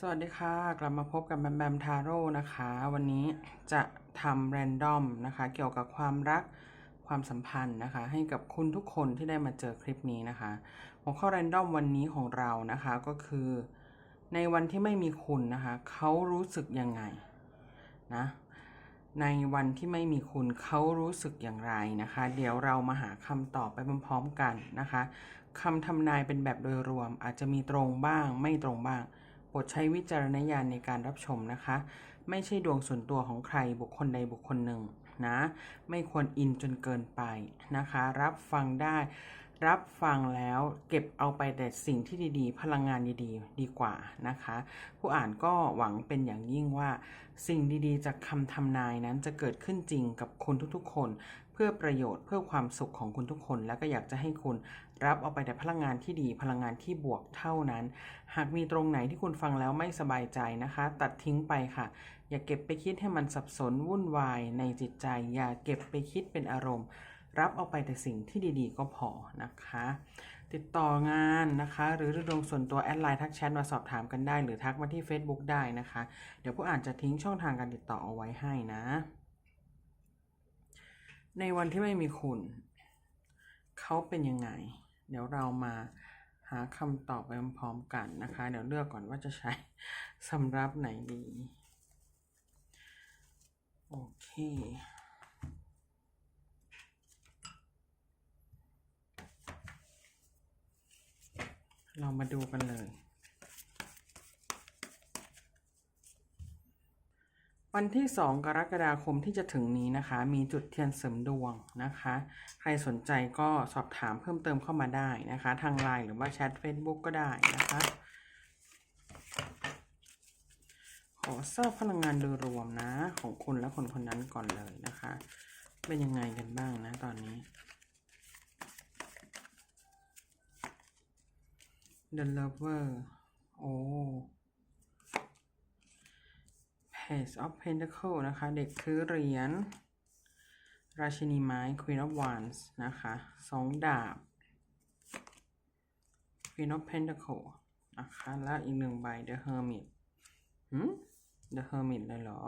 สวัสดีค่ะ กลับมาพบกับแบมแบมทาโร่นะคะ วันนี้จะทำแรนดอมนะคะ เกี่ยวกับความรักความสัมพันธ์นะคะ ให้กับคุณทุกคนที่ได้มาเจอคลิปนี้นะคะ หัวข้อแรนดอมวันนี้ของเรานะคะก็คือ ในวันที่ไม่มีคุณนะคะเขารู้สึกยังไงนะในวันที่ไม่มีคุณเขารู้สึกอย่างไรนะคะ เดี๋ยวเรามาหาคำตอบไปพร้อมๆกันนะคะคำทำนายเป็นแบบโดยรวมอาจจะมีตรงบ้างไม่ตรงบ้าง ปรดใช้วิจารณญาณในการรับชมนะคะ ไม่ใช่ดวงส่วนตัวของใครบุคคลใดบุคคลหนึ่งนะ ไม่ควรอินจนเกินไปนะคะ รับฟังได้ รับฟังแล้วเก็บเอาไปแต่สิ่งที่ดีๆ พลังงานดีๆ ดีกว่านะคะ ผู้อ่านก็หวังเป็นอย่างยิ่งว่า สิ่งดีๆ จากคำทำนายนั้นจะเกิดขึ้นจริงกับคุณทุกๆ คน เพื่อประโยชน์เพื่อความสุขของคุณทุกคน และก็อยากจะให้คุณ รับเอาไปแต่พลังงานที่ดีพลังงานที่บวกเท่านั้น หากมีตรงไหนที่คุณฟังแล้วไม่สบายใจนะคะ ตัดทิ้งไปค่ะ อย่าเก็บไปคิดให้มันสับสนวุ่นวายในจิตใจ อย่าเก็บไปคิดเป็นอารมณ์ รับเอาไปแต่สิ่งที่ดีๆ ก็พอนะคะ ติดต่องานนะคะ หรือดวงส่วนตัวแอดไลน์ทักแชทมาสอบถามกันได้ หรือทักมาที่ Facebook ได้นะคะ เดี๋ยวผู้อ่านจะทิ้งช่องทางการติดต่อเอาไว้ให้นะ ในวันที่ไม่มีคุณเขาเป็นยังไง เดี๋ยวเรามาหาคำตอบไปพร้อมกันนะคะ เดี๋ยวเลือกก่อนว่าจะใช้สำรับไหนดี โอเค เรามาดูกันเลย วันที่ 2 กรกฎาคมที่จะถึงนี้นะคะ มีจุดเทียนเสริมดวงนะคะ ใครสนใจก็สอบถามเพิ่มเติมเข้ามาได้นะคะ ทางไลน์หรือว่าแชท Facebook ก็ได้นะคะ ขอทราบพลังงานโดยรวมนะ ของคุณและคนคนนั้นก่อนเลยนะคะ เป็นยังไงกันบ้างนะตอนนี้ The Lover โอ้ Page of Pentacle นะคะ เด็กถือเหรียญ ราชินีไม้ Queen of Wands นะคะสองดาบ Queen of Pentacle นะคะ และอีกหนึ่งใบ The Hermit หืม The Hermit เลยเหรอ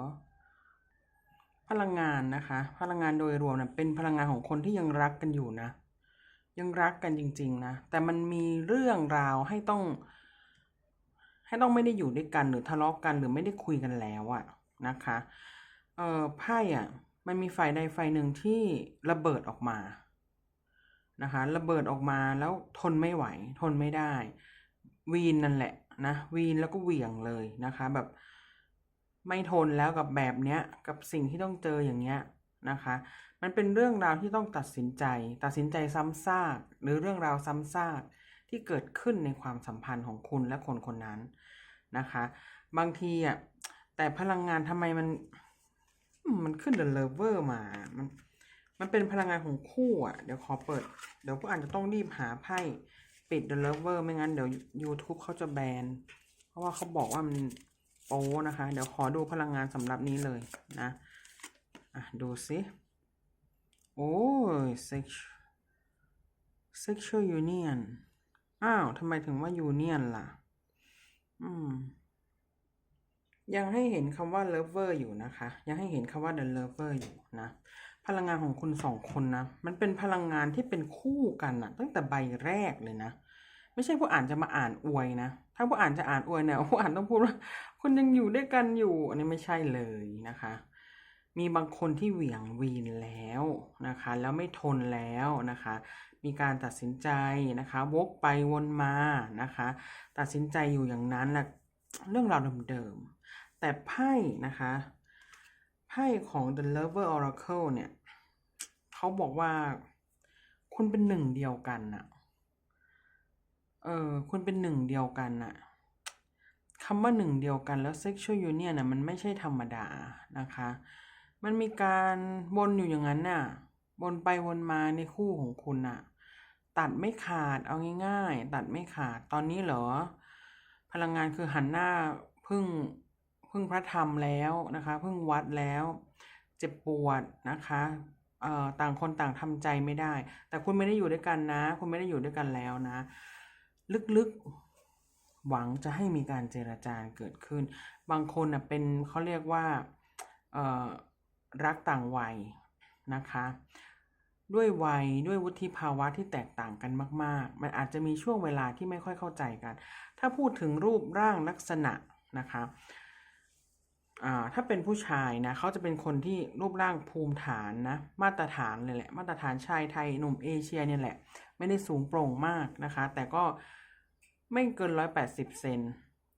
พลังงานนะคะ พลังงานโดยรวมนะเป็นพลังงานของคนที่ยังรักกันอยู่นะ ยังรักกันจริง ๆ นะ แต่มันมีเรื่องราวให้ต้อง ให้ต้องไม่ได้อยู่ด้วยกันหรือทะเลาะกันหรือไม่ได้คุยกันแล้วอะนะคะเอ่อไพ่อะมันมีไฟใดไฟหนึ่งที่ระเบิดออกมานะคะระเบิดออกมาแล้วทนไม่ไหว ทนไม่ได้ วีนนั่นแหละนะวีนแล้วก็เหวี่ยงเลยนะคะ แบบไม่ทนแล้วกับแบบเนี้ยกับสิ่งที่ต้องเจออย่างเงี้ยนะคะ มันเป็นเรื่องราวที่ต้องตัดสินใจ ตัดสินใจซ้ำซากหรือเรื่องราวซ้ำซาก ที่เกิดขึ้นในความสัมพันธ์ของคุณและคนคนนั้นนะคะ บางทีอะแต่พลังงานทำไมมัน มันขึ้นเด e เลเวอร์มามันมันเป็นพลังงานของคู่อะ เดี๋ยวขอเปิด เดี๋ยวผู้อ่านจะต้องรีบหาไพ่ปิดเด e เลเวอร์ไม่งั้นเดี๋ยว YouTube เขาจะแบน เพราะว่าเขาบอกว่ามันโป้นะคะ เดี๋ยวขอดูพลังงานสำหรับนี้เลยนะ อะ ดูสิโอ้ย sex sexual union อ้าวทำไมถึงว่า union ล่ะ อืม ยังให้เห็นคำว่า lover อยู่นะคะ ยังให้เห็นคำว่า the lover อยู่นะ พลังงานของคุณสองคนนะ มันเป็นพลังงานที่เป็นคู่กันอะตั้งแต่ใบแรกเลยนะ ไม่ใช่ผู้อ่านจะมาอ่านอวยนะ ถ้าผู้อ่านจะอ่านอวยเนี่ยผู้อ่านต้องพูดว่าคุณยังอยู่ด้วยกันอยู่ อันนี้ไม่ใช่เลยนะคะ มีบางคนที่เหวี่ยงวีนแล้วนะคะแล้วไม่ทนแล้วนะคะมีการตัดสินใจนะคะวกไปวนมานะคะตัดสินใจอยู่อย่างนั้นแหละเรื่องราวเดิมๆแต่ไพ่นะคะไพ่ของ The Lover Oracle เนี่ยเขาบอกว่าคุณเป็นหนึ่งเดียวกันน่ะเออคุณเป็นหนึ่งเดียวกันน่ะคำว่าหนึ่งเดียวกันแล้ว sexual union น่ะมันไม่ใช่ธรรมดานะคะ มันมีการวนอยู่อย่างนั้นน่ะ วนไปวนมาในคู่ของคุณน่ะ ตัดไม่ขาดเอาง่ายๆ ตัดไม่ขาดตอนนี้เหรอ พลังงานคือหันหน้าพึ่งพึ่งพระธรรมแล้วนะคะ พึ่งวัดแล้ว เจ็บปวดนะคะเอ่อต่างคนต่างทำใจไม่ได้ แต่คุณไม่ได้อยู่ด้วยกันนะ คุณไม่ได้อยู่ด้วยกันแล้วนะ ลึกๆหวังจะให้มีการเจรจาเกิดขึ้น บางคนน่ะเป็นเขาเรียกว่าเอ่อ รักต่างวัยนะคะ ด้วยวัยด้วยวุฒิภาวะที่แตกต่างกันมาก ๆ มันอาจจะมีช่วงเวลาที่ไม่ค่อยเข้าใจกัน ถ้าพูดถึงรูปร่างลักษณะนะคะอ่าถ้าเป็นผู้ชายนะเขาจะเป็นคนที่รูปร่างภูมิฐานนะมาตรฐานเลยแหละ มาตรฐานชายไทยหนุ่มเอเชียเนี่ยแหละ ไม่ได้สูงโปร่งมากนะคะ แต่ก็ไม่เกิน 180 เซน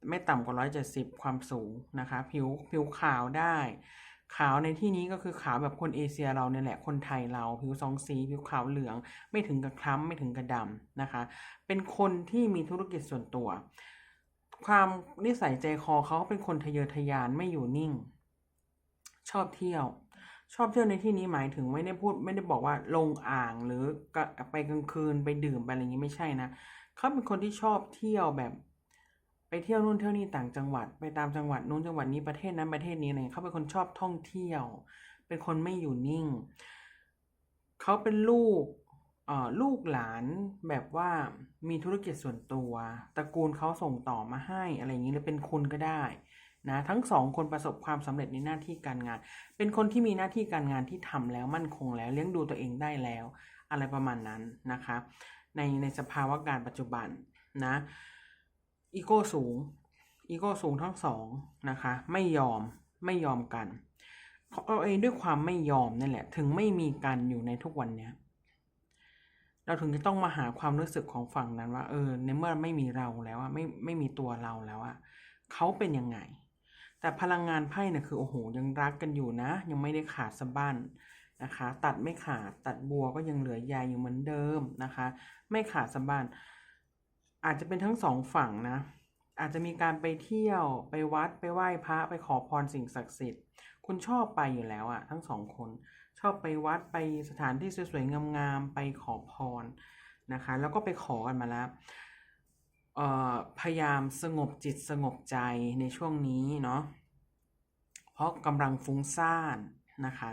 ไม่ต่ำกว่า 170 ความสูงนะคะ ผิวผิวขาวได้ ขาวในที่นี้ก็คือขาวแบบคนเอเชียเราเนี่ยแหละคนไทยเราผิวสองสีผิวขาวเหลือง ไม่ถึงกับคล้ำไม่ถึงกับดำนะคะ เป็นคนที่มีธุรกิจส่วนตัว ความนิสัยใจคอเขาเป็นคนทะเยอทะยานไม่อยู่นิ่ง ชอบเที่ยว ชอบเที่ยวในที่นี้หมายถึงไม่ได้พูดไม่ได้บอกว่าลงอ่างหรือไปกลางคืนไปดื่มไปอะไรอย่างนี้ไม่ใช่นะเขาเป็นคนที่ชอบเที่ยวแบบ ไปเที่ยวนู่นเที่ยวนี่ต่างจังหวัด ไปตามจังหวัดนู้นจังหวัดนี้ประเทศนั้นประเทศนี้อะไรเงี้เขาเป็นคนชอบท่องเที่ยว เป็นคนไม่อยู่นิ่ง เขาเป็นลูกลูกหลานแบบว่ามีธุรกิจส่วนตัวตระกูลเขาส่งต่อมาให้อะไรอย่างนี้เลยเป็นคุณก็ได้นะทั้งสองคนประสบความสำเร็จในหน้าที่การงาน เป็นคนที่มีหน้าที่การงานที่ทำแล้วมั่นคงแล้วเลี้ยงดูตัวเองได้แล้ว อะไรประมาณนั้นนะคะ ในในสภาวะการปัจจุบันนะ อีโก้สูง อีโก้สูงทั้งสองนะคะ ไม่ยอม ไม่ยอมกันเขาเอาเองด้วยความไม่ยอมนั่นแหละ ถึงไม่มีกันอยู่ในทุกวันเนี้ย เราถึงจะต้องมาหาความรู้สึกของฝั่งนั้นว่า เออ ในเมื่อไม่มีเราแล้วอะไม่ไม่มีตัวเราแล้วอะเขาเป็นยังไง แต่พลังงานไพ่เนี่ยคือโอ้โหยังรักกันอยู่นะ ยังไม่ได้ขาดสะบั้นนะคะ ตัดไม่ขาดตัดบัวก็ยังเหลือใยอยู่เหมือนเดิมนะคะ ไม่ขาดสะบั้น อาจจะเป็นทั้งสองฝั่งนะ อาจจะมีการไปเที่ยวไปวัดไปไหว้พระไปขอพรสิ่งศักดิ์สิทธิ์ คุณชอบไปอยู่แล้วอะทั้งสองคน ชอบไปวัดไปสถานที่สวยๆงามๆไปขอพรนะคะ แล้วก็ไปขอกันมาแล้วพยายามสงบจิตสงบใจในช่วงนี้เนาะเพราะกำลังฟุ้งซ่านนะคะ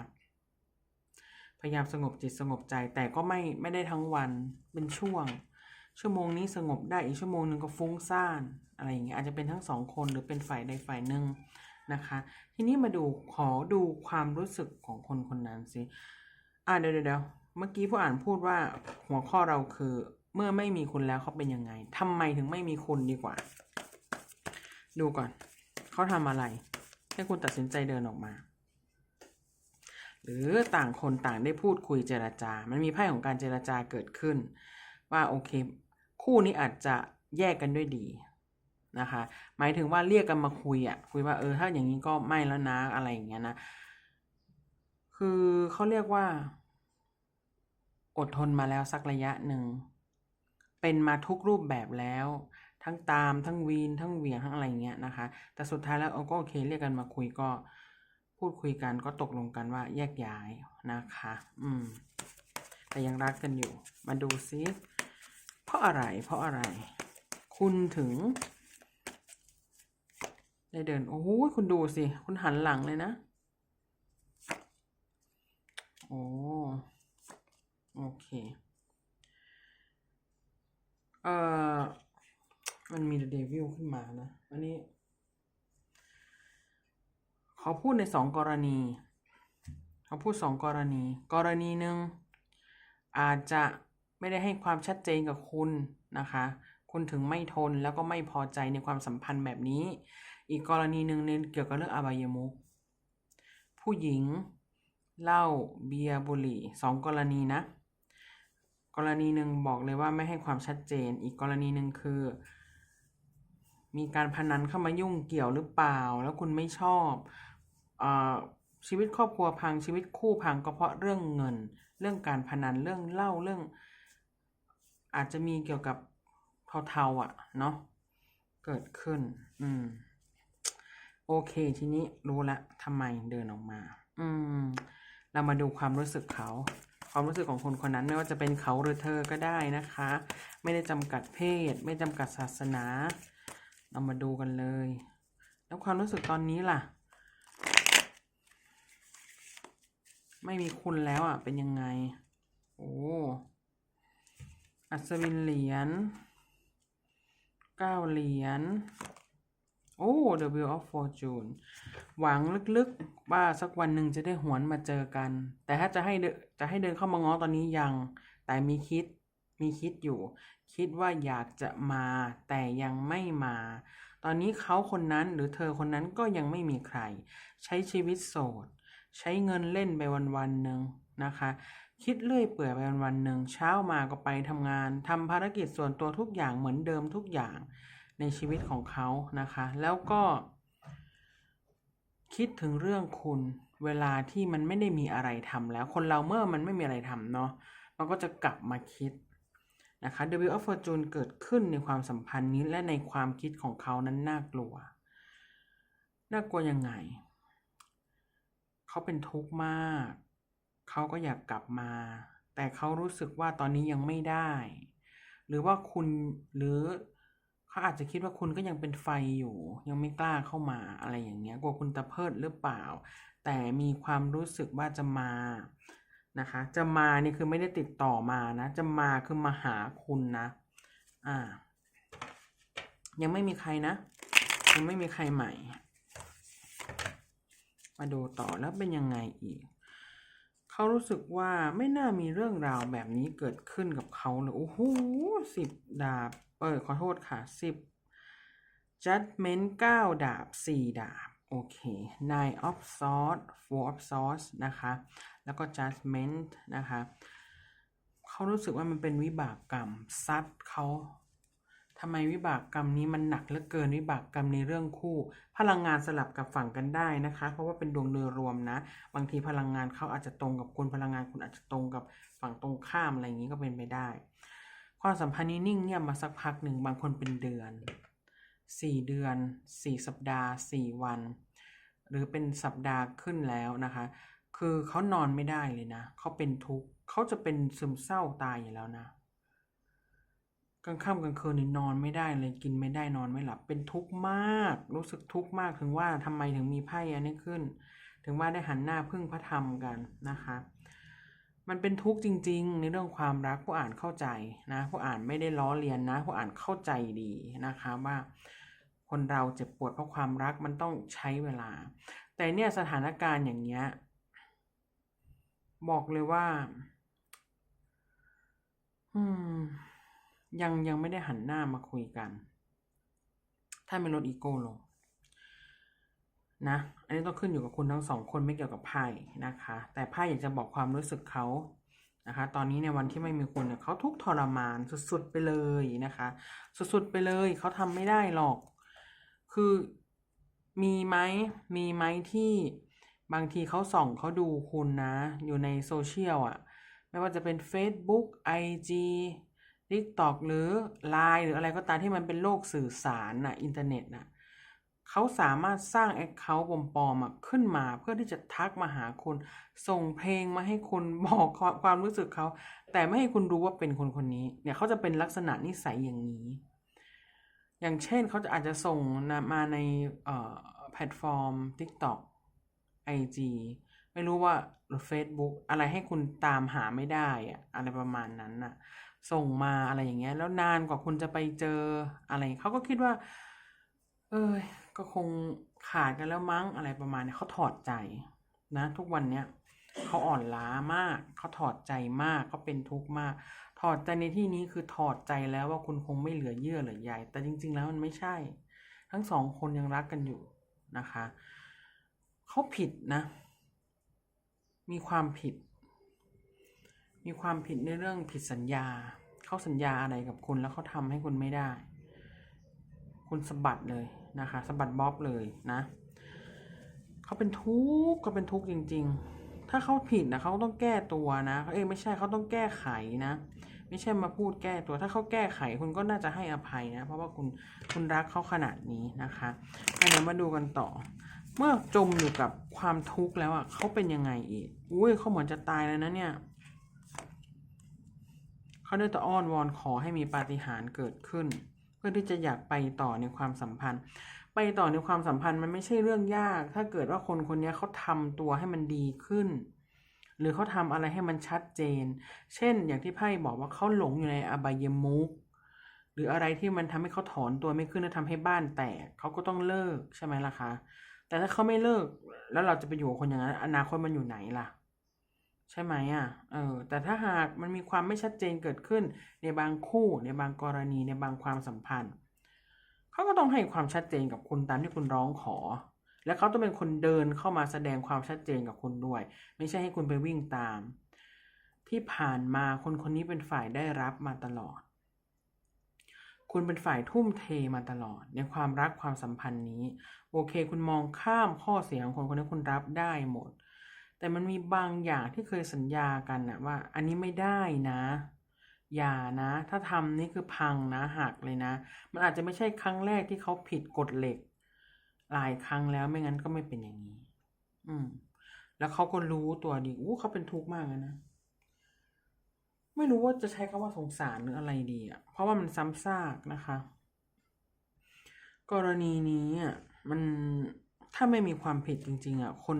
พยายามสงบจิตสงบใจแต่ก็ไม่ไม่ได้ทั้งวันเป็นช่วง ชั่วโมงนี้สงบได้อีกชั่วโมงหนึ่งก็ฟุ้งซ่านอะไรอย่างเงี้ยอาจจะเป็นทั้งสองคนหรือเป็นฝ่ายใดฝ่ายหนึ่งนะคะ ทีนี้มาดูขอดูความรู้สึกของคนคนนั้นสิอ่าเดี๋ยวเดี๋ยวเดี๋ยวเมื่อกี้ผู้อ่านพูดว่าหัวข้อเราคือ เมื่อไม่มีคุณแล้วเขาเป็นยังไงทำไมถึงไม่มีคุณดีกว่า ดูก่อนเขาทำอะไร ให้คุณตัดสินใจเดินออกมา หรือต่างคนต่างได้พูดคุยเจรจา มันมีไพ่ของการเจรจาเกิดขึ้น ว่าโอเค คู่นี้อาจจะแยกกันด้วยดีนะคะ หมายถึงว่าเรียกกันมาคุยอะคุยว่าเออถ้าอย่างนี้ก็ไม่แล้วนะอะไรอย่างเงี้ยนะ คือเขาเรียกว่า อดทนมาแล้วสักระยะหนึ่ง เป็นมาทุกรูปแบบแล้ว ทั้งตามทั้งวีนทั้งเหวี่ยงทั้งอะไรเงี้ยนะคะ แต่สุดท้ายแล้วเอาก็โอเคเรียกกันมาคุยก็พูดคุยกันก็ตกลงกันว่าแยกย้ายนะคะ อืม แต่ยังรักกันอยู่ มาดูซิ ราะอะไร เพราะอะไร คุณถึง ได้เดิน โอ้โหคุณดูสิ คุณหันหลังเลยนะ โอ้โอเค เอ่อ มันมีเดวิลขึ้นมานะ อันนี้ เขาพูดในสองกรณี เขาพูดสองกรณี กรณีหนึ่งอาจจะ ไม่ได้ให้ความชัดเจนกับคุณนะคะ คุณถึงไม่ทนแล้วก็ไม่พอใจในความสัมพันธ์แบบนี้ อีกกรณีหนึ่งในเกี่ยวกับเรื่องอบายมุขผู้หญิงเหล้าเบียร์บุหรี่สองกรณีนะ กรณีหนึ่งบอกเลยว่าไม่ให้ความชัดเจน อีกกรณีหนึ่งคือ มีการพนันเข้ามายุ่งเกี่ยวหรือเปล่า แล้วคุณไม่ชอบอชีวิตครอบครัวพังชีวิตคู่พังก็เพราะเรื่องเงิน เรื่องการพนันเรื่องเหล้าเรื่อง อาจจะมีเกี่ยวกับเทาๆอะ เนาะเกิดขึ้น อืม โอเค ทีนี้รู้ละทำไมเดินออกมา อืม เรามาดูความรู้สึกเขา ความรู้สึกของคนคนนั้นไม่ว่าจะเป็นเขาหรือเธอก็ได้นะคะ ไม่ได้จำกัดเพศ ไม่จำกัดศาสนา เรามาดูกันเลย แล้วความรู้สึกตอนนี้ล่ะ ไม่มีคุณแล้วอะ เป็นยังไง โอ้ อัศวินเหรียญเก้าเหรียญโอ้ The Wheel of Fortune หวังลึกๆ ว่าสักวันหนึ่งจะได้หวนมาเจอกัน แต่ถ้าจะให้จะให้เดินเข้ามาง้อตอนนี้ยัง แต่มีคิดมีคิดอยู่ คิดว่าอยากจะมาแต่ยังไม่มา ตอนนี้เขาคนนั้นหรือเธอคนนั้นก็ยังไม่มีใคร ใช้ชีวิตโสด ใช้เงินเล่นไปวันๆหนึ่งนะคะ คิดเลื่อยเปื่อยไปวันๆหนึ่งเช้ามาก็ไปทำงานทำภารกิจส่วนตัวทุกอย่างเหมือนเดิมทุกอย่างในชีวิตของเขานะคะ แล้วก็ คิดถึงเรื่องคุณเวลาที่มันไม่ได้มีอะไรทำแล้ว คนเราเมื่อมันไม่มีอะไรทำเนาะมันก็จะกลับมาคิดนะคะ The Wheel of Fortune เกิดขึ้นในความสัมพันธ์นี้และในความคิดของเขานั้นน่ากลัว น่ากลัวยังไง เขาเป็นทุกข์มาก เขาก็อยากกลับมา แต่เขารู้สึกว่าตอนนี้ยังไม่ได้ หรือว่าคุณหรือเขาอาจจะคิดว่าคุณก็ยังเป็นไฟอยู่ ยังไม่กล้าเข้ามาอะไรอย่างเงี้ยกลัวคุณตะเพิดหรือเปล่า แต่มีความรู้สึกว่าจะมานะคะ จะมานี่คือไม่ได้ติดต่อมานะ จะมาคือมาหาคุณนะอ่ายังไม่มีใครนะ ยังไม่มีใครใหม่ มาดูต่อแล้วเป็นยังไงอีก เขารู้สึกว่าไม่น่ามีเรื่องราวแบบนี้เกิดขึ้นกับเขาเลยโอ้โหสิบดาบเออขอโทษค่ะสิบ judgment เก้าดาบสี่ดาบ โอเค nine of swords four of swords นะคะ แล้วก็ judgment นะคะ เขารู้สึกว่ามันเป็นวิบากกรรมซัดเขาำไมวิบากกรรมนี้มันหนักเหลือเกินวิบากกรรมในเรื่องคู่ พลังงานสลับกับฝั่งกันได้นะคะ เพราะว่าเป็นดวงโดยรวมนะ บางทีพลังงานเขาอาจจะตรงกับคุณพลังงานคุณอาจจะตรงกับฝั่งตรงข้ามอะไรอย่างนี้ก็เป็นไปได้ ความสัมพันธ์นี้นิ่งเงียบมาสักพักหนึ่งบางคนเป็นเดือนสี่เดือนสี่สัปดาห์สี่วัน หรือเป็นสัปดาห์ขึ้นแล้วนะคะ คือเขานอนไม่ได้เลยนะเขาเป็นทุกข์เขาจะเป็นซึมเศร้าตายอยู่แล้วนะ กลางค่ำกลางคืนนี่นอนไม่ได้เลยกินไม่ได้นอนไม่หลับ เป็นทุกข์มาก รู้สึกทุกข์มากถึงว่าทำไมถึงมีไพ่อันนี้ขึ้น ถึงว่าได้หันหน้าพึ่งพระธรรมกันนะคะ มันเป็นทุกข์จริง ๆ ในเรื่องความรักผู้อ่านเข้าใจนะ ผู้อ่านไม่ได้ล้อเลียนนะ ผู้อ่านเข้าใจดีนะคะว่าคนเราเจ็บปวดเพราะความรักมันต้องใช้เวลา แต่เนี่ยสถานการณ์อย่างเงี้ยบอกเลยว่า อืม ยังยังไม่ได้หันหน้ามาคุยกัน ถ้าไม่ลดอีโก้ลงนะ อันนี้ต้องขึ้นอยู่กับคุณทั้งสองคนไม่เกี่ยวกับไพ่นะคะ แต่ไพ่อยากจะบอกความรู้สึกเขานะคะ ตอนนี้ในวันที่ไม่มีคุณเนี่ยเขาทุกทรมานสุดๆไปเลยนะคะ สุดๆไปเลยเขาทำไม่ได้หรอก คือมีไหมมีไหมที่บางทีเขาส่องเขาดูคุณนะ อยู่ในโซเชียลอะไม่ว่าจะเป็น Facebook IG TikTok หรือ Line หรืออะไรก็ตามที่มันเป็นโลกสื่อสารน่ะอินเทอร์เน็ตน่ะเขาสามารถสร้าง Account ปลอมๆขึ้นมาเพื่อที่จะทักมาหาคุณส่งเพลงมาให้คุณบอกความรู้สึกเขา แต่ไม่ให้คุณรู้ว่าเป็นคนคนนี้เนี่ยเขาจะเป็นลักษณะนิสัยอย่างนี้ อย่างเช่นเขาจะอาจจะส่งมาในแพลตฟอร์ม TikTok IG ไม่รู้ว่าหรือ Facebook อะไรให้คุณตามหาไม่ได้อะอะไรประมาณนั้นน่ะ ส่งมาอะไรอย่างเงี้ย แล้วนานกว่าคุณจะไปเจออะไรเขาก็คิดว่า เอ้ยก็คงขาดกันแล้วมั้งอะไรประมาณนี้เขาถอดใจนะ ทุกวันเนี้ยเขาอ่อนล้ามาก เขาถอดใจมากเขาเป็นทุกข์มาก ถอดใจในที่นี้คือถอดใจแล้วว่าคุณคงไม่เหลือเยื่อเหลือใยแต่จริง ๆ แล้วมันไม่ใช่ ทั้งสองคนยังรักกันอยู่นะคะเขาผิดนะ มีความผิด มีความผิดในเรื่องผิดสัญญา เขาสัญญาอะไรกับคุณแล้วเขาทำให้คุณไม่ได้ คุณสะบัดเลยนะคะสะบัดบ๊อบเลยนะเขาเป็นทุกข์ก็เป็นทุกข์จริง ๆ ถ้าเขาผิดนะเขาต้องแก้ตัวนะเอ้ยไม่ใช่เขาต้องแก้ไขนะ ไม่ใช่มาพูดแก้ตัว ถ้าเขาแก้ไขคุณก็น่าจะให้อภัยนะ เพราะว่าคุณคุณรักเขาขนาดนี้นะคะงั้นเดี๋ยวมาดูกันต่อ เมื่อจมอยู่กับความทุกข์แล้วอะเขาเป็นยังไงอีก อุ้ยเขาเหมือนจะตายแล้วนะเนี่ย เขาได้แต่อ้อนวอนขอให้มีปาฏิหาริย์เกิดขึ้น เพื่อที่จะอยากไปต่อในความสัมพันธ์ ไปต่อในความสัมพันธ์มันไม่ใช่เรื่องยาก ถ้าเกิดว่าคนคนนี้เขาทำตัวให้มันดีขึ้น หรือเขาทำอะไรให้มันชัดเจน เช่น อย่างที่ไพ่บอกว่าเขาหลงอยู่ในอบายมุกหรืออะไรที่มันทำให้เขาถอนตัวไม่ขึ้นและทำให้บ้านแตกเขาก็ต้องเลิกใช่ไหมล่ะคะ แต่ถ้าเขาไม่เลิกแล้วเราจะไปอยู่กับคนอย่างนั้นอนาคตมันอยู่ไหนล่ะ ใช่ไหมอะ เออ แต่ถ้าหากมันมีความไม่ชัดเจนเกิดขึ้นในบางคู่ในบางกรณีในบางความสัมพันธ์ เขาก็ต้องให้ความชัดเจนกับคุณตามที่คุณร้องขอ และเขาต้องเป็นคนเดินเข้ามาแสดงความชัดเจนกับคุณด้วย ไม่ใช่ให้คุณไปวิ่งตาม ที่ผ่านมาคนคนนี้เป็นฝ่ายได้รับมาตลอด คุณเป็นฝ่ายทุ่มเทมาตลอด ในความรักความสัมพันธ์นี้ โอเค คุณมองข้ามข้อเสียของคนคนนี้คุณรับได้หมด แต่มันมีบางอย่างที่เคยสัญญากันนะว่า อันนี้ไม่ได้นะ อย่านะ ถ้าทำนี่คือพังนะหักเลยนะ มันอาจจะไม่ใช่ครั้งแรกที่เขาผิดกฎเหล็ก หลายครั้งแล้วไม่งั้นก็ไม่เป็นอย่างนี้ อืม แล้วเขาก็รู้ตัวดีอู้เขาเป็นทุกข์มากนะไม่รู้ว่าจะใช้คำว่าสงสารหรืออะไรดีอะ เพราะว่ามันซ้ำซากนะคะ กรณีนี้อะมันถ้าไม่มีความผิดจริง ๆอะคน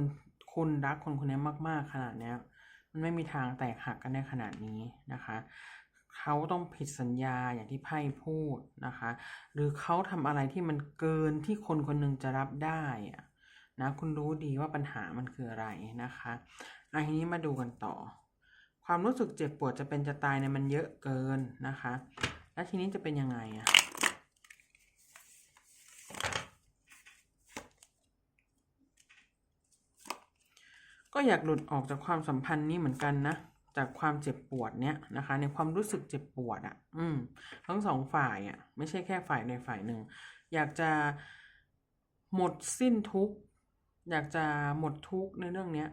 คุณรักคนคนนี้มาก ๆ ขนาดเนี้ย มันไม่มีทางแตกหักกันได้ขนาดนี้นะคะ เขาต้องผิดสัญญาอย่างที่ไพ่พูดนะคะ หรือเขาทำอะไรที่มันเกินที่คนคนหนึ่งจะรับได้อะนะคุณรู้ดีว่าปัญหามันคืออะไรนะคะอันนี้มาดูกันต่อ ความรู้สึกเจ็บปวดจะเป็นจะตายเนี่ยมันเยอะเกินนะคะ แล้วทีนี้จะเป็นยังไงอะ ก็อยากหลุดออกจากความสัมพันธ์นี้เหมือนกันนะจากความเจ็บปวดเนี้ยนะคะ ในความรู้สึกเจ็บปวดอะ่ะ อืม ทั้งสองฝ่ายอะ่ะ ไม่ใช่แค่ฝ่ายใดฝ่ายหนึ่งอยากจะหมดสิ้นทุกอยากจะหมดทุกในเรื่องเนี้ย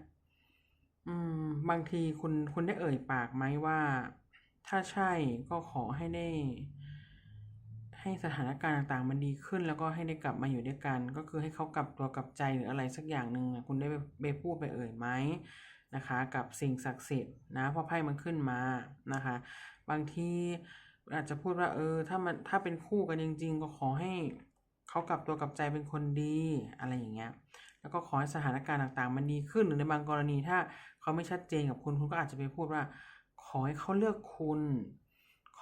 อืม บางทีคุณคุณได้เอ่ยปากไหมว่า ถ้าใช่ก็ขอให้ได้ ให้สถานการณ์ต่างๆ มันดีขึ้นแล้วก็ให้ได้กลับมาอยู่ด้วยกัน ก็คือให้เขากลับตัวกลับใจหรืออะไรสักอย่างหนึ่งคุณได้ไปพูดไปเอ่ยไหมนะคะ กับสิ่งศักดิ์สิทธิ์นะเพราะไพ่มันขึ้นมานะคะ บางทีอาจจะพูดว่าเออถ้ามันถ้าเป็นคู่กันจริง ๆ ก็ขอให้เขากลับตัวกลับใจเป็นคนดีอะไรอย่างเงี้ยแล้วก็ขอให้สถานการณ์ต่างๆ มันดีขึ้นหรือในบางกรณีถ้าเขาไม่ชัดเจนกับคุณคุณก็อาจจะไปพูดว่า ขอให้เขาเลือกคุณ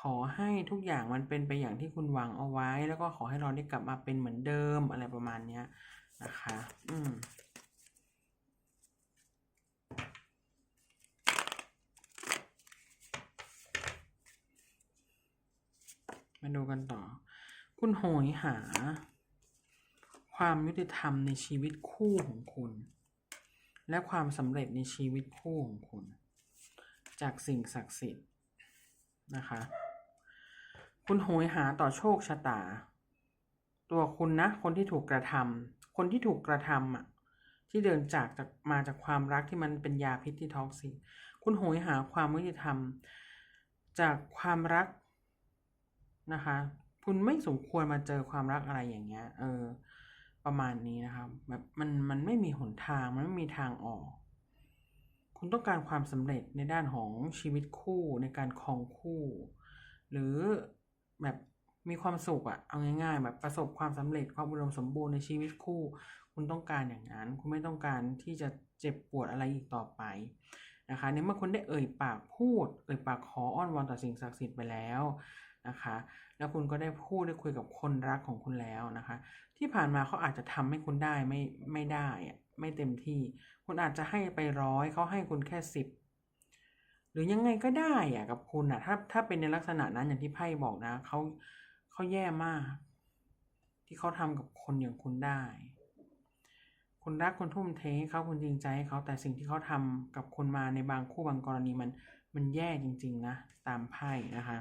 ขอให้ทุกอย่างมันเป็นไปอย่างที่คุณหวังเอาไว้ แล้วก็ขอให้เราได้กลับมาเป็นเหมือนเดิมอะไรประมาณเนี้ยนะคะ อืมมาดูกันต่อ คุณโหยหา ความยุติธรรมในชีวิตคู่ของคุณ และความสำเร็จในชีวิตคู่ของคุณ จากสิ่งศักดิ์สิทธิ์นะคะ คุณโหยหาต่อโชคชะตา ตัวคุณนะ คนที่ถูกกระทำคนที่ถูกกระทำอะที่เดินจากจากมาจากความรักที่มันเป็นยาพิษที่ท็อกซิกคุณโหยหาความยุติธรรม จากความรักนะคะ คุณไม่สมควรมาเจอความรักอะไรอย่างเงี้ย เออ ประมาณนี้นะครับแบบมันมันไม่มีหนทางมันไม่มีทางออก คุณต้องการความสำเร็จในด้านของชีวิตคู่ในการครองคู่ หรือ แบบมีความสุขอะเอาง่ายๆ แบบประสบความสำเร็จความอุดมสมบูรณ์ในชีวิตคู่ คุณต้องการอย่างนั้น คุณไม่ต้องการที่จะเจ็บปวดอะไรอีกต่อไปนะคะในเมื่อคุณได้เอ่ยปากพูด เอ่ยปากขออ้อนวอนต่อสิ่งศักดิ์สิทธิ์ไปแล้วนะคะ แล้วคุณก็ได้พูดได้คุยกับคนรักของคุณแล้วนะคะ ที่ผ่านมาเขาอาจจะทำให้คุณได้ไม่ไม่ได้อะไม่เต็มที่ คุณอาจจะให้ไปร้อยเขาให้คุณแค่สิบ หรือยังไงก็ได้อะกับคุณอะถ้าถ้าเป็นในลักษณะนั้นอย่างที่ไพ่บอกนะเขาเขาแย่มาก ที่เขาทำกับคนอย่างคุณได้ คุณรักคุณทุ่มเทให้เขาคุณจริงใจให้เขาแต่สิ่งที่เขาทำกับคุณมาในบางคู่บางกรณีมันมันแย่จริง ๆ นะ ตามไพ่นะคะ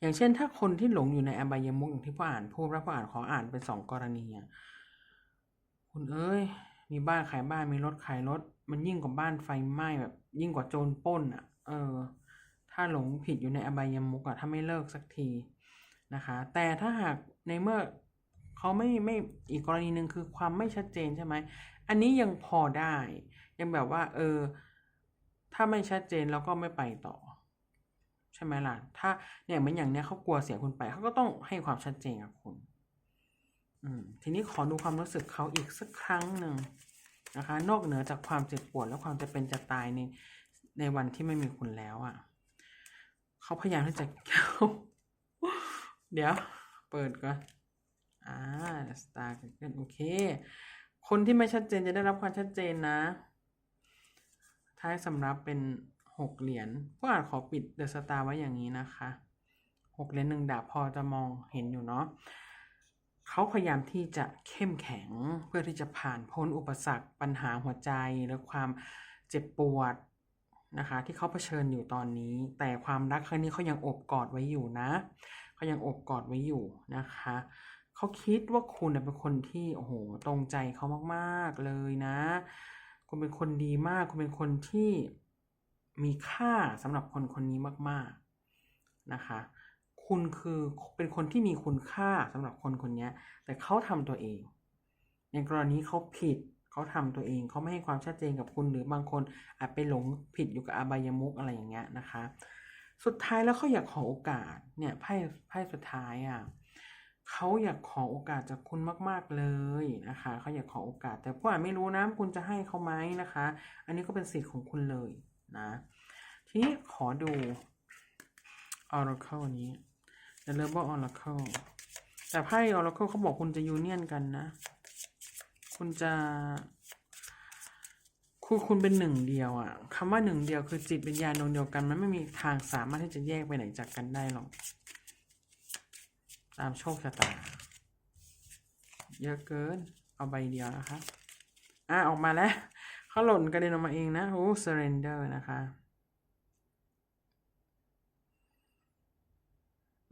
อย่างเช่น ถ้าคนที่หลงอยู่ในอบายมุขอย่างที่พ่ออ่านพูดแล้วพ่ออ่านขออ่านเป็นสองกรณีอะคุณเอ้ยมีบ้านขายบ้านมีรถขายรถ มันยิ่งกว่าบ้านไฟไหม้แบบ ยิ่งกว่าโจรปล้นอะ เออ ถ้าหลงผิดอยู่ในอบายมุขอะถ้าไม่เลิกสักทีนะคะ แต่ถ้าหากในเมื่อเขาไม่ไม่อีกกรณีหนึ่งคือความไม่ชัดเจนใช่ไหม อันนี้ยังพอได้ ยังแบบว่า เออ ถ้าไม่ชัดเจนเราก็ไม่ไปต่อ ใช่ไหมล่ะ ถ้าเนี่ยเหมือนอย่างเนี้ยเขากลัวเสียคุณไปเขาก็ต้องให้ความชัดเจนกับคุณอืมทีนี้ขอดูความรู้สึกเขาอีกสักครั้งหนึ่ง นะคะ นอกเหนือจากความเจ็บปวดและความจะเป็นจะตายในในวันที่ไม่มีคุณแล้วอะ่ะ เขาพยายามที่จะเขาเดี๋ยว เปิดก่อนอ่าสตาร์กันโอเค คนที่ไม่ชัดเจนจะได้รับความชัดเจนนะ ท้ายสำรับเป็นหกเหรียญผู้อานขอปิดเดอะสตาร์ไว้อย่างนี้นะคะหกเหรียญหนึ่งดาบพอจะมองเห็นอยู่เนาะ เขาพยายามที่จะเข้มแข็งเพื่อที่จะผ่านพ้นอุปสรรคปัญหาหัวใจและความเจ็บปวดนะคะที่เขาเผชิญอยู่ตอนนี้ แต่ความรักครั้งนี้เขายังอบกอดไว้อยู่นะเขายังอบกอดไว้อยู่นะคะเขาคิดว่าคุณเป็นคนที่โอ้โหตรงใจเขามากๆเลยนะ คุณเป็นคนดีมาก คุณเป็นคนที่มีค่าสำหรับคนคนนี้มาก ๆนะคะ คุณคือเป็นคนที่มีคุณค่าสำหรับคนคนนี้แต่เขาทำตัวเอง ในกรณีเขาผิดเขาทำตัวเองเขาไม่ให้ความชัดเจนกับคุณหรือบางคนอาจไปหลงผิดอยู่กับอบายมุกอะไรอย่างเงี้ยนะคะ สุดท้ายแล้วเขาอยากขอโอกาสเนี่ยไพ่ไพ่สุดท้ายอะเขาอยากขอโอกาสจากคุณมาก ๆ เลยนะคะเขาอยากขอโอกาส แต่ผู้อ่านไม่รู้นะคุณจะให้เขาไหมนะคะ อันนี้ก็เป็นสิทธิ์ของคุณเลยนะ ทีนี้ขอดู Oracle นี้ The Rebel Oracle แต่ไพ่ Oracle เขาบอกคุณจะยูเนียนกันนะ คุณจะคุณคุณเป็นหนึ่งเดียวอะคำว่าหนึ่งเดียวคือจิตวิญญาณดวงเดียวกัน มันไม่มีทางสามารถที่จะแยกไปไหนจากกันได้หรอก ตามโชคชะตา เยอะเกิน เอาใบเดียวนะคะ อะออกมาแล้วเขาหล่นกระเด็นออกมาเองนะ โอ้ surrender นะคะ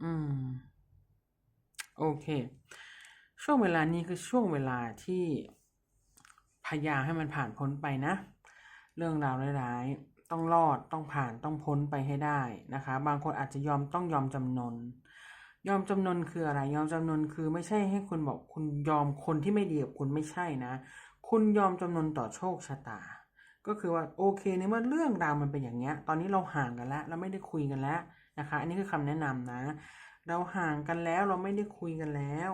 อืม โอเค ช่วงเวลานี้คือช่วงเวลาที่พยายามให้มันผ่านพ้นไปนะ เรื่องราวร้ายๆต้องรอดต้องผ่านต้องพ้นไปให้ได้นะคะ บางคนอาจจะยอมต้องยอมจำนน ยอมจำนนคืออะไร ยอมจำนนคือไม่ใช่ให้คุณบอกคุณยอมคนที่ไม่ดีกับคุณไม่ใช่นะ คุณยอมจำนนต่อโชคชะตา ก็คือว่าโอเคในเมื่อเรื่องราวมันเป็นอย่างเงี้ย ตอนนี้เราห่างกันแล้ว เราไม่ได้คุยกันแล้ว นะคะ อันนี้คือคำแนะนำนะ เราห่างกันแล้วเราไม่ได้คุยกันแล้ว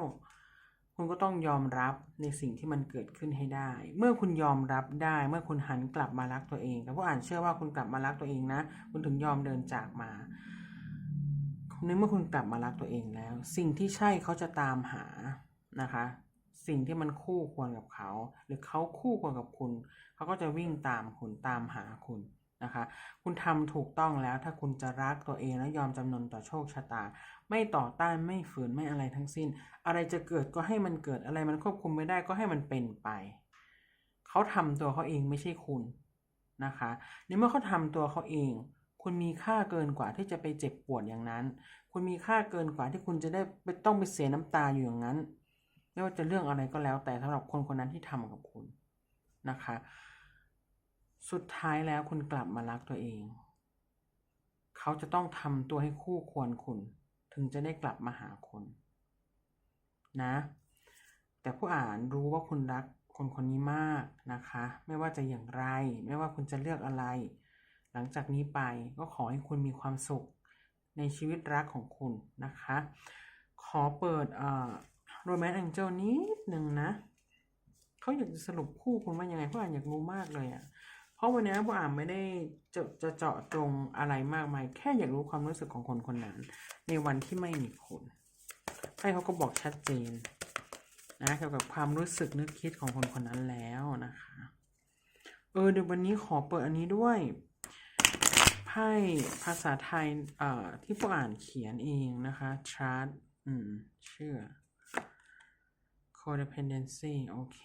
คุณก็ต้องยอมรับในสิ่งที่มันเกิดขึ้นให้ได้ เมื่อคุณยอมรับได้ เมื่อคุณหันกลับมารักตัวเองแต่ผู้อ่านเชื่อว่าคุณกลับมารักตัวเองนะ คุณถึงยอมเดินจากมาในเมื่อคุณกลับมารักตัวเองแล้ว สิ่งที่ใช่เขาจะตามหานะคะ สิ่งที่มันคู่ควรกับเขา หรือเขาคู่ควรกับคุณ เขาก็จะวิ่งตามคุณตามหาคุณ นะคะ คุณทำถูกต้องแล้วถ้าคุณจะรักตัวเองและยอมจำนนต่อโชคชะตา ไม่ต่อต้านไม่ฝืนไม่อะไรทั้งสิ้น อะไรจะเกิดก็ให้มันเกิดอะไรมันควบคุมไม่ได้ก็ให้มันเป็นไป เขาทำตัวเขาเองไม่ใช่คุณนะคะในเมื่อเขาทำตัวเขาเอง คุณมีค่าเกินกว่าที่จะไปเจ็บปวดอย่างนั้น คุณมีค่าเกินกว่าที่คุณจะได้ไปต้องไปเสียน้ำตาอยู่อย่างนั้น ไม่ว่าจะเรื่องอะไรก็แล้วแต่สำหรับคนคนนั้นที่ทำกับคุณนะคะ สุดท้ายแล้วคุณกลับมารักตัวเอง เขาจะต้องทำตัวให้คู่ควรคุณ ถึงจะได้กลับมาหาคุณนะ แต่ผู้อ่านรู้ว่าคุณรักคนคนนี้มากนะคะ ไม่ว่าจะอย่างไร ไม่ว่าคุณจะเลือกอะไร หลังจากนี้ไปก็ขอให้คุณมีความสุขในชีวิตรักของคุณนะคะ ขอเปิดเอ่อโรแมนต์แองเจิลนิดหนึ่งนะ เขาอยากจะสรุปคู่คุณว่ายังไงผู้อ่านอยากรู้มากเลยอะ่ะ ราะวันนี้ผู้อ่านไม่ได้จะจะเจาะจงอะไรมากมาย แค่อยากรู้ความรู้สึกของคนคนนั้น ในวันที่ไม่มีคุณไพ่เขาก็บอกชัดเจน นะเกี่ยวกับความรู้สึกนึกคิดของคนคนนั้นแล้วนะคะ เออเดี๋ยววันนี้ขอเปิดอันนี้ด้วยไพ่ภาษาไทยเอ่อที่ผู้อ่านเขียนเองนะคะ chart อืมเชื่อ codependency โอเค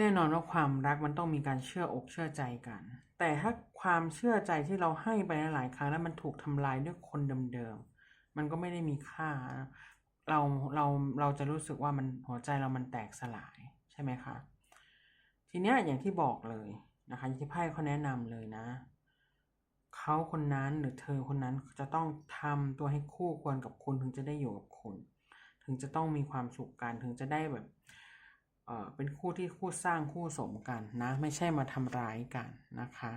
แน่นอนว่าความรักมันต้องมีการเชื่ออกเชื่อใจกัน แต่ถ้าความเชื่อใจที่เราให้ไปหลายครั้งแล้วมันถูกทำลายด้วยคนเดิมๆมันก็ไม่ได้มีค่า เราเราเราจะรู้สึกว่ามันหัวใจเรามันแตกสลายใช่ไหมคะทีเนี้ยอย่างที่บอกเลยนะคะที่ไพ่เขาแนะนำเลยนะเขาคนนั้นหรือเธอคนนั้นจะต้องทำตัวให้คู่ควรกับคุณถึงจะได้อยู่กับคุณ ถึงจะต้องมีความสุขกันถึงจะได้แบบ เป็นคู่ที่คู่สร้างคู่สมกันนะไม่ใช่มาทำร้ายกันนะคะ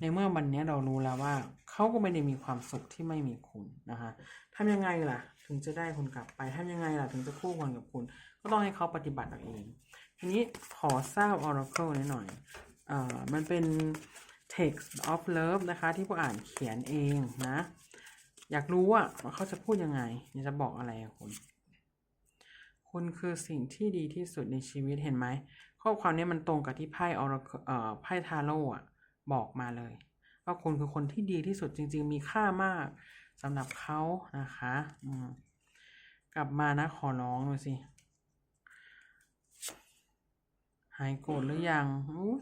ในเมื่อวันนี้เรารู้แล้วว่าเขาก็ไม่ได้มีความสุขที่ไม่มีคุณนะคะทำยังไงล่ะ ถึงจะได้คุณกลับไปทำยังไงล่ะถึงจะคู่ควรกับคุณ ก็ต้องให้เขาปฏิบัติเอาเองทีนี้ขอทราบ Oracle นิดหน่อยเอ่อมันเป็น text of love นะคะที่ผู้อ่านเขียนเองนะ อยากรู้ว่าเขาจะพูดยังไงอยากจะบอกอะไรคุณ คุณคือสิ่งที่ดีที่สุดในชีวิตเห็นไหม ข้อความนี้มันตรงกับที่ไพ่ออร์เอ่อไพ่ทาโร่อะบอกมาเลยว่าคุณคือคนที่ดีที่สุดจริง ๆ มีค่ามากสำหรับเขานะคะอืมกลับมานะขอร้องดูสิ หายโกรธหรือยังอู้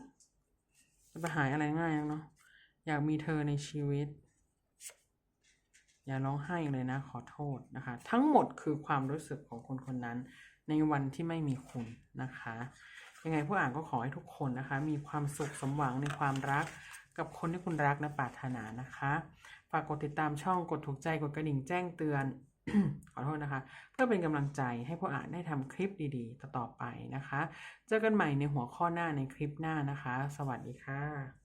จะไปหายอะไรง่ายนักเนาะอยากมีเธอในชีวิต อย่าร้องไห้เลยนะขอโทษนะคะ ทั้งหมดคือความรู้สึกของคนคนนั้น ในวันที่ไม่มีคุณนะคะ ยังไงผู้อ่านก็ขอให้ทุกคนนะคะ มีความสุขสมหวังในความรักกับคนที่คุณรักและปรารถนานะคะ ฝากกดติดตามช่องกดถูกใจกดกระดิ่งแจ้งเตือน ขอโทษนะคะ เพื่อเป็นกำลังใจให้ผู้อ่านได้ทำคลิปดีๆ ต่อๆไปนะคะ เจอกันใหม่ในหัวข้อหน้าในคลิปหน้านะคะ สวัสดีค่ะ